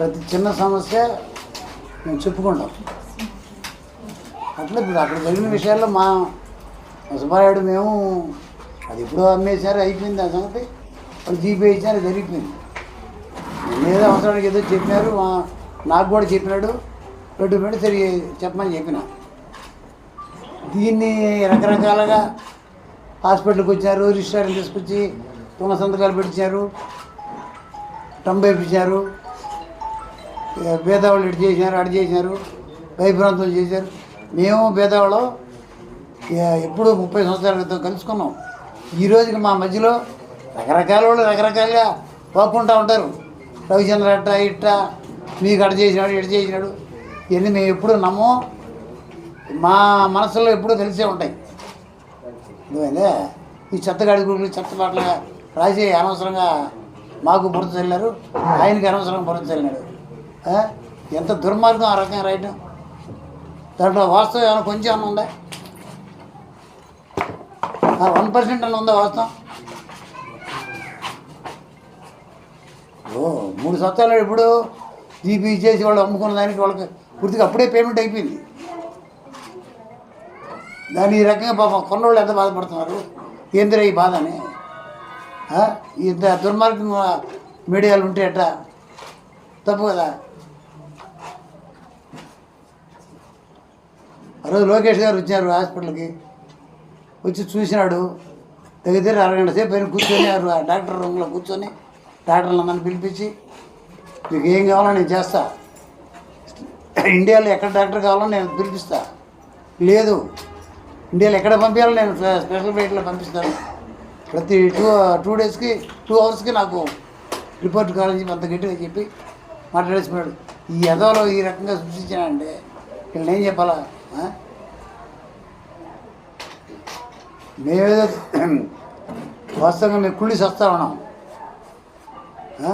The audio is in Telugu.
ప్రతి చిన్న సమస్య మేము చెప్పుకుంటాం. అట్లా ఇప్పుడు అక్కడ జరిగిన విషయాల్లో మా సుబ్బారాయుడు మేము అది ఎప్పుడో అమ్మేశారు అయిపోయింది ఆ సంగతి. వాళ్ళు జీపే ఇచ్చారు జరిగిపోయింది. ఏదో అవసరానికి ఏదో చెప్పినారు మా నాకు కూడా చెప్పినాడు రెండు పెట్టి సరి చెప్పమని చెప్పిన. దీన్ని రకరకాలుగా హాస్పిటల్కి వచ్చారు రిజిస్టార్ని తీసుకొచ్చి తొమ్మిది సంతకాలు పెట్టించారు టంబేపించారు భేదవాళ్ళు ఇటు చేసినారు అటు చేసినారు భయభ్రాంతులు చేశారు. మేము భేదవాళ్ళం ఎప్పుడు ముప్పై సంవత్సరాల క్రితం కలుసుకున్నాం. ఈ రోజుకి మా మధ్యలో రకరకాల వాళ్ళు రకరకాలుగా పోకుంటూ ఉంటారు. రవిచంద్ర అట్ట ఇట్ట మీకు అట చేసినాడు ఇటు చేసినాడు. ఇవన్నీ మేము ఎప్పుడు నమ్మం మా మనసులో ఎప్పుడూ తెలిసే ఉంటాయి. అర్థమైందే ఈ చెత్తగాడి గురువులు చెత్త పాటలుగా రాసి అనవసరంగా మాకు బురద చల్లారు ఆయనకి అనవసరంగా బురద చల్లినాడు. ఎంత దుర్మార్గం ఆ రకంగా రాయటం? దాంట్లో వాస్తవం ఏమైనా కొంచెం ఏమైనా ఉందా? వన్ పర్సెంట్ అన్న ఉందా వాస్తవం? ఓ మూడు సంవత్సరాలు ఇప్పుడు జీపీ చేసి వాళ్ళు అమ్ముకున్న దానికి వాళ్ళకి పూర్తిగా అప్పుడే పేమెంట్ అయిపోయింది. దాన్ని ఈ రకంగా పాపం కొన్నోళ్ళు ఎంత బాధపడుతున్నారు? ఏందిరా ఈ బాధ అని? ఇంత దుర్మార్గం మీడియాలు ఉంటే ఎట్టా తప్పు కదా. రోజు లోకేష్ గారు వచ్చారు హాస్పిటల్కి. వచ్చి చూసినాడు. దగ్గర దగ్గర అరగంట సేపు పైన కూర్చొని ఆ డాక్టర్ రూమ్లో కూర్చొని డాక్టర్లు నన్ను పిలిపించి మీకు ఏం కావాలో నేను చేస్తా. ఇండియాలో ఎక్కడ డాక్టర్ కావాలో నేను పిలిపిస్తా. లేదు. ఇండియాలో ఎక్కడ పంపించాలో నేను స్పెషల్ ఫ్లైట్లో పంపిస్తాను. ప్రతి టూ టూ డేస్కి టూ అవర్స్కి నాకు రిపోర్ట్ కావాలని చెప్పి అంత గట్టిగా చెప్పి మాట్లాడేసిపోయాడు. ఈ ఎదవలో ఈ రకంగా సృష్టించానంటే వీళ్ళని ఏం చెప్పాలా? ఆ? మేమేదో వాస్తవంగా మేము కుళ్ళి వస్తా ఉన్నాం ఆ?